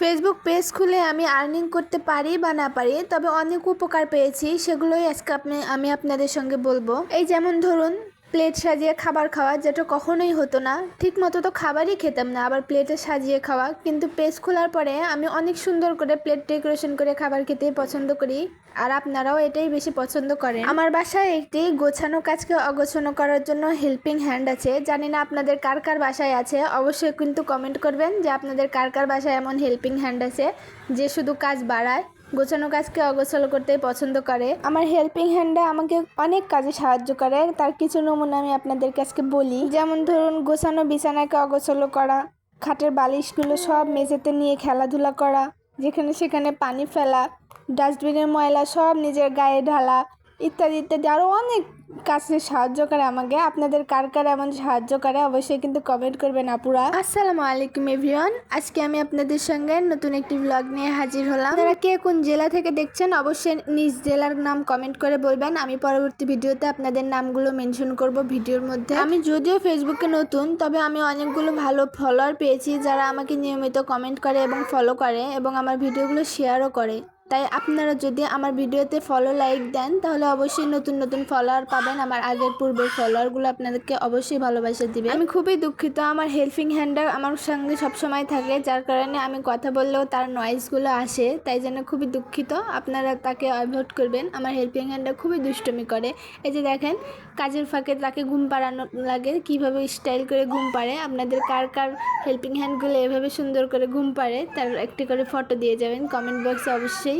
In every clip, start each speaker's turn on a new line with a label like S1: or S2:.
S1: Facebook page খুলে আমি earning করতে পারি বা না পারি, তবে অনেক উপকার পেয়েছি, সেগুলোই আজকে আপনি, আমি আপনাদের সঙ্গে বলব। এই যেমন ধরুন প্লেট সাজিয়ে খাবার খাওয়া, যেটা কখনোই হতো না। ঠিক মতো তো খাবারই খেতাম না, আবার প্লেটে সাজিয়ে খাওয়া। কিন্তু পেজ খোলার পরে আমি অনেক সুন্দর করে প্লেট ডেকোরেশন করে খাবার খেতে পছন্দ করি। আর আপনারাও এটাই বেশি পছন্দ করেন। আমার বাসায় একটি গোছানো কাজকে অগোছানো করার জন্য হেল্পিং হ্যান্ড আছে। জানি না আপনাদের কার কার বাসায় আছে। অবশ্যই কিন্তু কমেন্ট করবেন যে আপনাদের কার কার বাসায় এমন হেল্পিং হ্যান্ড আছে, যে শুধু কাজ বাড়ায়। গোছানো কাজকে অগোছালো করতে পছন্দ করে। আমার হেল্পিং হ্যান্ডে আমাকে অনেক কাজে সাহায্য করে। তার কিছু নমুনা আমি আপনাদের কাছে বলি। যেমন ধরুন, গোছানো বিছানাকে অগোছালো করা, খাটের বালিশগুলো সব মেঝেতে নিয়ে খেলাধুলা করা, যেখানে সেখানে পানি ফেলা, ডাস্টবিনের ময়লা সব নিজের গায়ে ঢালা, ইত্যাদি ইত্যাদি আরও অনেক কাজে সাহায্য করে আমাকে। আপনাদের কার কার এমন সাহায্য করে অবশ্যই কিন্তু কমেন্ট করবেন আপুরা। আসসালামু আলাইকুম এভরিওয়ান আজকে আমি আপনাদের সঙ্গে নতুন একটি ব্লগ নিয়ে হাজির হলাম। আপনারা কে কোন জেলা থেকে দেখছেন অবশ্যই নিজ জেলার নাম কমেন্ট করে বলবেন। আমি পরবর্তী ভিডিওতে আপনাদের নামগুলো মেনশন করব ভিডিওর মধ্যে। আমি যদিও ফেসবুকে নতুন তবে আমি অনেকগুলো ভালো ফলোয়ার পেয়েছি যারা আমাকে নিয়মিত কমেন্ট করে এবং ফলো করে এবং আমার ভিডিওগুলো শেয়ারও করে। তাই আপনারা যদি আমার ভিডিওতে ফলো লাইক দেন, তাহলে অবশ্যই নতুন নতুন ফলোয়ার পাবেন। আমার আগের পূর্বের ফলোয়ারগুলো আপনাদেরকে অবশ্যই ভালোবাসা দিবে। আমি খুবই দুঃখিত, আমার হেল্পিং হ্যান্ডার আমার সঙ্গে সবসময় থাকে, যার কারণে আমি কথা বললেও তার নয়েজগুলো আসে, তাই জন্য খুবই দুঃখিত। আপনারা তাকে অ্যাভয়েড করবেন, আমার হেল্পিং হ্যান্ডার খুবই দুষ্টমি করে। এই যে দেখেন, কাজের ফাঁকে তাকে ঘুম পাড়ানো লাগে, কীভাবে স্টাইল করে ঘুম পাড়ে, আপনাদের কার কার হেল্পিং হ্যান্ডগুলো এভাবে সুন্দর করে ঘুম পাড়ে, তার একটি করে ফটো দিয়ে যাবেন কমেন্ট বক্সে অবশ্যই।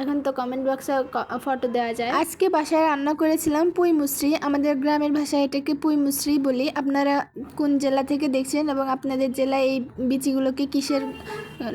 S1: এখন তো কমেন্ট বক্সে ফটো দেওয়া যায়। আজকে বাসায় রান্না করেছিলাম পুঁই মুসরি। আমাদের গ্রামের ভাষায় এটাকে পুঁই মুসরি বলি। আপনারা কোন জেলা থেকে দেখছেন এবং আপনাদের জেলায় এই বিচিগুলোকে কিসের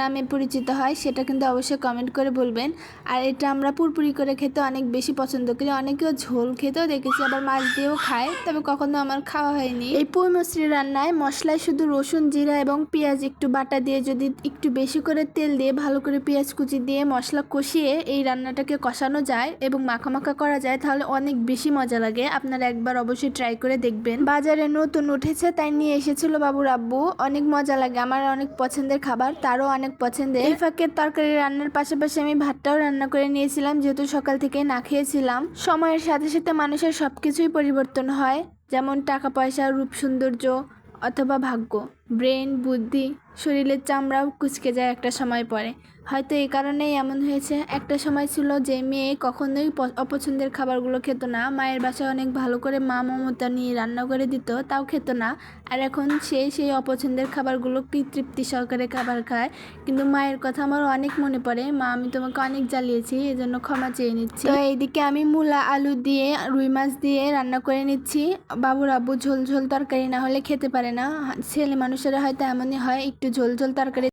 S1: নামে পরিচিত হয়, সেটা কিন্তু অবশ্যই কমেন্ট করে বলবেন। আর এটা আমরা পুরপুরি করে খেতে অনেক বেশি পছন্দ করি। অনেকেও ঝোল খেতেও দেখেছি, আবার মাছ দিয়েও খায়, তবে কখনো আমার খাওয়া হয়নি। এই পুঁই মুসরি রান্নায় মশলায় শুধু রসুন, জিরা এবং পেঁয়াজ একটু বাটা দিয়ে যদি একটু বেশি করে তেল দিয়ে, ভালো করে পেঁয়াজ কুচি দিয়ে মশলা কষিয়ে এই রান্নাটাকে কষানো যায় এবং মাখা মাখা করা যায়, তাহলে অনেক বেশি মজা লাগে। আপনারা একবার অবশ্যই ট্রাই করে দেখবেন। বাজারে নতুন উঠেছে, তাই নিয়ে এসেছিল বাবুর আব্বু। অনেক মজা লাগে, আমার অনেক পছন্দের খাবার, তারও অনেক পছন্দের। এই ফাঁকে তরকারি রান্নার পাশাপাশি আমি ভাতটাও রান্না করে নিয়েছিলাম, যেহেতু সকাল থেকে না খেয়েছিলাম। সময়ের সাথে সাথে মানুষের সবকিছুই পরিবর্তন হয়, যেমন টাকা পয়সা রূপ সৌন্দর্য অথবা ভাগ্য। ব্রেন, বুদ্ধি, শরীরের চামড়াও কুচকে যায় একটা সময় পরে। হয়তো এই কারণেই এমন হয়েছে, একটা সময় ছিল যে মেয়ে কখনোই অপছন্দের খাবারগুলো খেত না, মায়ের বাসায় অনেক ভালো করে মা মমতা নিয়ে রান্না করে দিত, তাও খেত না। আর এখন সে সেই অপছন্দের খাবারগুলো কি তৃপ্তি সহকারে খাবার খায়। কিন্তু মায়ের কথা আমার অনেক মনে পড়ে। মা, আমি তোমাকে অনেক জ্বালিয়েছি, এজন্য ক্ষমা চেয়ে নিচ্ছি। তো এইদিকে আমি মূলা, আলু দিয়ে, রুই মাছ দিয়ে রান্না করে নিচ্ছি। বাবুর আব্বু ঝোল ঝোল তরকারি না হলে খেতে পারে না। ছেলে মানুষেরা হয়তো এমনই হয় একটু ঝোল ঝোল তরকারি